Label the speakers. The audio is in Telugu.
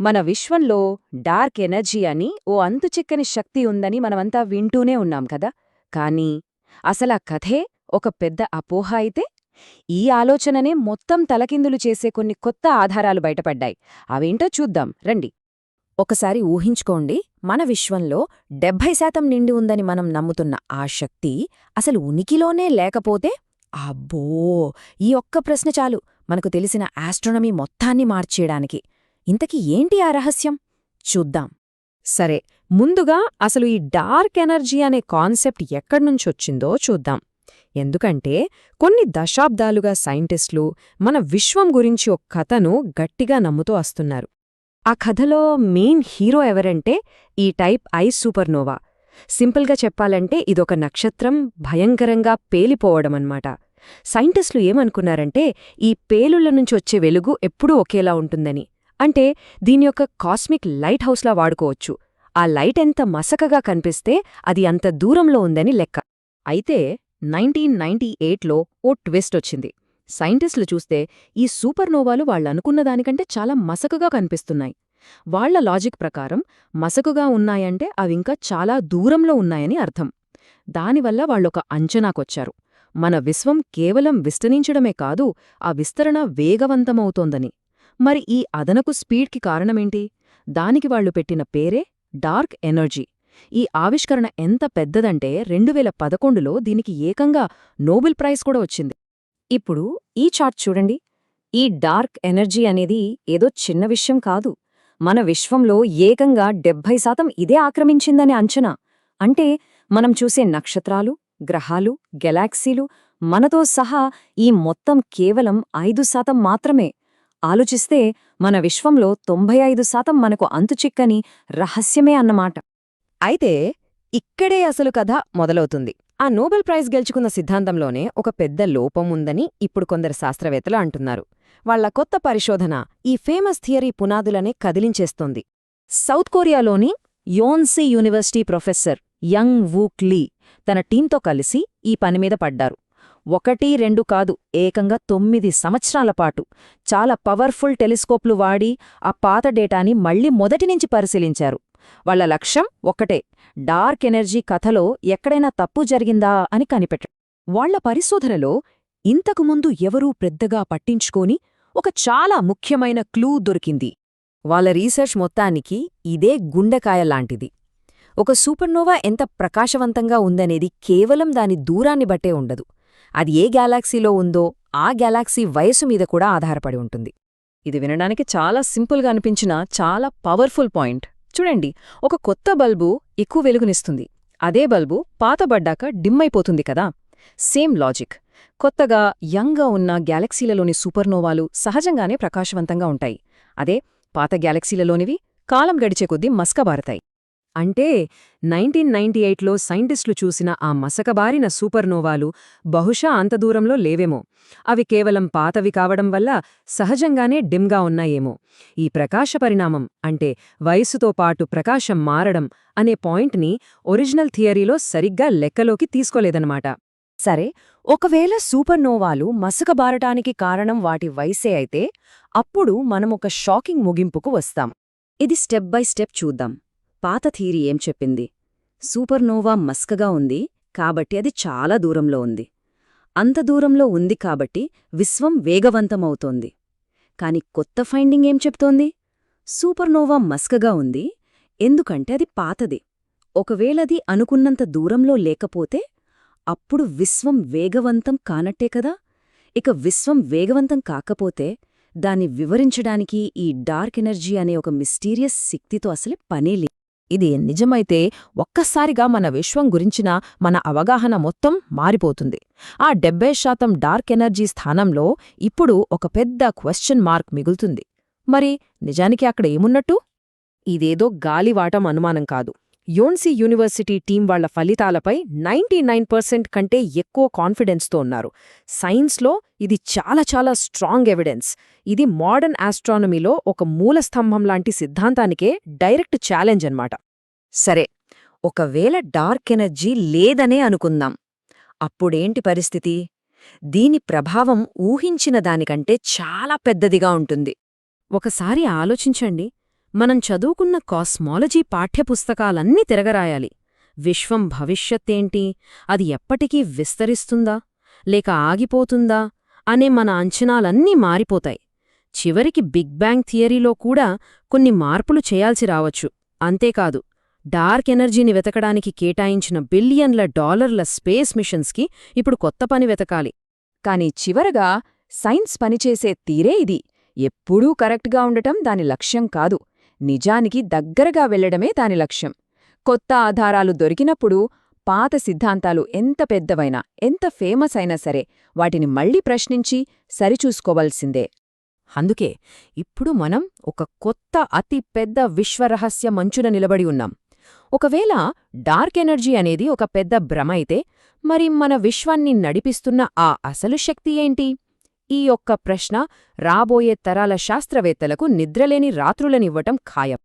Speaker 1: మన విశ్వంలో డార్క్ ఎనర్జీ అని ఓ అంతుచిక్కని శక్తి ఉందని మనమంతా వింటూనే ఉన్నాం కదా. కానీ అసలా కథే ఒక పెద్ద అపోహ అయితే? ఈ ఆలోచననే మొత్తం తలకిందులు చేసే కొన్ని కొత్త ఆధారాలు బయటపడ్డాయి. అవేంటో చూద్దాం. రండి. ఒకసారి ఊహించుకోండి. మన విశ్వంలో డెబ్భై శాతం నిండి ఉందని మనం నమ్ముతున్న ఆ శక్తి అసలు ఉనికిలోనే లేకపోతే? అబ్బో! ఈ ఒక్క ప్రశ్న చాలు. మనకు తెలిసిన ఆస్ట్రోనమీ మొత్తాన్ని మార్చేయడానికి. ఇంతకీ ఏంటి ఆ రహస్యం? చూద్దాం. సరే ముందుగా అసలు ఈ డార్క్ ఎనర్జీ అనే కాన్సెప్ట్ ఎక్కడ్నుంచొచ్చిందో చూద్దాం. ఎందుకంటే కొన్ని దశాబ్దాలుగా సైంటిస్టులు మన విశ్వం గురించి ఒక కథను గట్టిగా నమ్ముతూ వస్తున్నారు. ఆ కథలో మెయిన్ హీరో ఎవరంటే ఈ టైప్ ఐస్ సూపర్నోవా. సింపుల్గా చెప్పాలంటే ఇదొక నక్షత్రం భయంకరంగా పేలిపోవడమన్నమాట సైంటిస్టులు ఏమనుకున్నారంటే ఈ పేలుళ్ళ నుంచి వచ్చే వెలుగు ఎప్పుడూ ఒకేలా ఉంటుందని. అంటే దీని యొక్క కాస్మిక్ లైట్ హౌస్లా వాడుకోవచ్చు. ఆ లైట్ ఎంత మసకగా కనిపిస్తే అది అంత దూరంలో ఉందని లెక్క. అయితే నైన్టీన్ నైన్టీ ఎయిట్లో ఓ ట్విస్ట్ వచ్చింది. సైంటిస్టులు చూస్తే ఈ సూపర్నోవాలు వాళ్ళనుకున్న దానికంటే చాలా మసకగా కనిపిస్తున్నాయి. వాళ్ళ లాజిక్ ప్రకారం మసకుగా ఉన్నాయంటే అవింకా చాలా దూరంలో ఉన్నాయని అర్థం. దానివల్ల వాళ్ళొక అంచనాకొచ్చారు. మన విశ్వం కేవలం విస్తరించడమే కాదు ఆ విస్తరణ వేగవంతమవుతోందని. మరి ఈ అదనపు స్పీడ్కి కారణమేంటి? దానికి వాళ్ళు పెట్టిన పేరే డార్క్ ఎనర్జీ. ఈ ఆవిష్కరణ ఎంత పెద్దదంటే రెండువేల పదకొండులో దీనికి ఏకంగా నోబెల్ ప్రైజ్ కూడా వచ్చింది. ఇప్పుడు ఈ చార్ట్ చూడండి. ఈ డార్క్ ఎనర్జీ అనేది ఏదో చిన్న విషయం కాదు. మన విశ్వంలో ఏకంగా డెబ్భై శాతం ఇదే ఆక్రమించిందని అంచనా. అంటే మనం చూసే నక్షత్రాలు గ్రహాలు గెలాక్సీలు మనతో సహా ఈ మొత్తం కేవలం ఐదు శాతం మాత్రమే. ఆలోచిస్తే మన విశ్వంలో తొంభై ఐదు శాతం మనకు అంతుచిక్కని రహస్యమే అన్నమాట. అయితే ఇక్కడే అసలు కథ మొదలవుతుంది. ఆ నోబెల్ ప్రైజ్ గెలుచుకున్న సిద్ధాంతంలోనే ఒక పెద్ద లోపం ఉందని ఇప్పుడు కొందరు శాస్త్రవేత్తలు అంటున్నారు. వాళ్ళ కొత్త పరిశోధన ఈ ఫేమస్ థియరీ పునాదులనే కదిలించేస్తోంది. South కొరియాలోని Yonsei university professor Young Wook Lee తన టీంతో కలిసి ఈ పనిమీద పడ్డారు. ఒకటి రెండు కాదు ఏకంగా తొమ్మిది సంవత్సరాల పాటు. చాలా పవర్ఫుల్ టెలిస్కోప్లు వాడి ఆ పాత డేటాని మళ్ళీ మొదటినుంచి పరిశీలించారు. వాళ్ళ లక్ష్యం ఒక్కటే డార్క్ ఎనర్జీ కథలో ఎక్కడైనా తప్పు జరిగిందా అని కనిపెట్ట వాళ్ళ పరిశోధనలో ఇంతకుముందు ఎవరూ పెద్దగా పట్టించుకోని ఒక చాలా ముఖ్యమైన క్లూ దొరికింది. వాళ్ళ రీసెర్చ్ మొత్తానికి ఇదే గుండెకాయలాంటిది ఒక సూపర్నోవా ఎంత ప్రకాశవంతంగా ఉందనేది కేవలం దాని దూరాన్ని బట్టే ఉండదు. అది ఏ గ్యాలాక్సీలో ఉందో ఆ గ్యాలాక్సీ వయసు మీద కూడా ఆధారపడి ఉంటుంది. ఇది వినడానికి చాలా సింపుల్గా అనిపించినా చాలా పవర్ఫుల్ పాయింట్. చూడండి ఒక కొత్త బల్బు ఎక్కువ వెలుగునిస్తుంది. అదే బల్బు పాతబడ్డాక డిమ్ కదా? Same logic. కొత్తగా యంగ్గా ఉన్న గ్యాలక్సీలలోని సూపర్నోవాలు సహజంగానే ప్రకాశవంతంగా ఉంటాయి. అదే పాత గ్యాలక్సీలలోనివి కాలం గడిచే కొద్దీ మస్కబారతాయి. అంటే నైన్టీన్ నైన్టీ ఎయిట్లో సైంటిస్టులు చూసిన ఆ మసకబారిన సూపర్నోవాలు బహుశా అంత దూరంలో లేవేమో. అవి కేవలం పాతవి కావడం వల్ల సహజంగానే డిమ్గా ఉన్నాయేమో. ఈ ప్రకాశ పరిణామం అంటే వయస్సుతో పాటు ప్రకాశం మారడం అనే పాయింట్ని ఒరిజినల్ థియరీలో సరిగ్గా లెక్కలోకి తీసుకోలేదన్నమాట. సరే ఒకవేళ సూపర్నోవాలు మసకబారటానికి కారణం వాటి వయసే అయితే అప్పుడు మనం ఒక షాకింగ్ ముగింపుకు వస్తాం. ఇది స్టెప్ బై స్టెప్ చూద్దాం. పాత థీరీ ఏం చెప్పింది? సూపర్నోవా మస్కగా ఉంది కాబట్టి అది చాలా దూరంలో ఉంది. అంత దూరంలో ఉంది కాబట్టి విశ్వం వేగవంతమవుతోంది. కాని కొత్త ఫైండింగ్ ఏం చెప్తోంది? సూపర్నోవా మస్కగా ఉంది ఎందుకంటే అది పాతది. ఒకవేళది అనుకున్నంత దూరంలో లేకపోతే అప్పుడు విశ్వం వేగవంతం కానట్టే కదా? ఇక విశ్వం వేగవంతం కాకపోతే దాన్ని వివరించడానికి ఈ డార్క్ ఎనర్జీ అనే ఒక మిస్టీరియస్ శక్తితో అసలే పనేలే ఇది నిజమైతే ఒక్కసారిగా మన విశ్వం గురించిన మన అవగాహన మొత్తం మారిపోతుంది. ఆ డెబ్బై శాతం డార్క్ ఎనర్జీ స్థానంలో ఇప్పుడు ఒక పెద్ద క్వశ్చన్ మార్క్ మిగులుతుంది. మరి నిజానికి అక్కడ ఏమున్నట్టు? ఇదేదో గాలివాటం అనుమానం కాదు. యోన్సీ యూనివర్సిటీ టీం వాళ్ళ ఫలితాలపై నైంటీ నైన్ పర్సెంట్ కంటే ఎక్కువ కాన్ఫిడెన్స్తో ఉన్నారు. సైన్స్లో ఇది చాలా చాలా స్ట్రాంగ్ ఎవిడెన్స్. ఇది మోడర్న్ ఆస్ట్రానమీలో ఒక మూలస్తంభం లాంటి సిద్ధాంతానికే డైరెక్ట్ ఛాలెంజ్ అన్నమాట. సరే ఒకవేళ డార్క్ ఎనర్జీ లేదనే అనుకుందాం. అప్పుడేంటి పరిస్థితి? దీని ప్రభావం ఊహించిన దానికంటే చాలా పెద్దదిగా ఉంటుంది. ఒకసారి ఆలోచించండి.
Speaker 2: మనం చదువుకున్న కాస్మాలజీ పాఠ్యపుస్తకాలన్నీ తిరగరాయాలి. విశ్వం భవిష్యత్తేంటి? అది ఎప్పటికీ విస్తరిస్తుందా? లేక ఆగిపోతుందా? అనే మన అంచనాలన్నీ మారిపోతాయి. చివరికి బిగ్ బ్యాంగ్ థియరీలో కూడా కొన్ని మార్పులు చేయాల్సి రావచ్చు. అంతేకాదు డార్క్ ఎనర్జీని వెతకడానికి కేటాయించిన బిలియన్ల డాలర్ల స్పేస్ మిషన్స్కి ఇప్పుడు కొత్త పని వెతకాలి.
Speaker 1: కాని చివరగా సైన్స్ పనిచేసే తీరే ఇది. ఎప్పుడూ కరెక్ట్గా ఉండటం దాని లక్ష్యం కాదు. నిజానికి దగ్గరగా వెళ్ళడమే దాని లక్ష్యం. కొత్త ఆధారాలు దొరికినప్పుడు పాత సిద్ధాంతాలు ఎంత పెద్దవైనా ఎంత ఫేమస్ అయినా సరే వాటిని మళ్ళీ ప్రశ్నించి సరిచూసుకోవాల్సిందే. అందుకే ఇప్పుడు మనం ఒక కొత్త అతి పెద్ద విశ్వరహస్య మంచున నిలబడి ఉన్నాం. ఒకవేళ డార్క్ ఎనర్జీ అనేది ఒక పెద్ద భ్రమ అయితే మరి మన విశ్వాన్ని నడిపిస్తున్న ఆ అసలు శక్తి ఏంటి? ఈ యొక్క ప్రశ్న రాబోయే తరాల శాస్త్రవేత్తలకు నిద్రలేని రాత్రులనివ్వటం ఖాయం.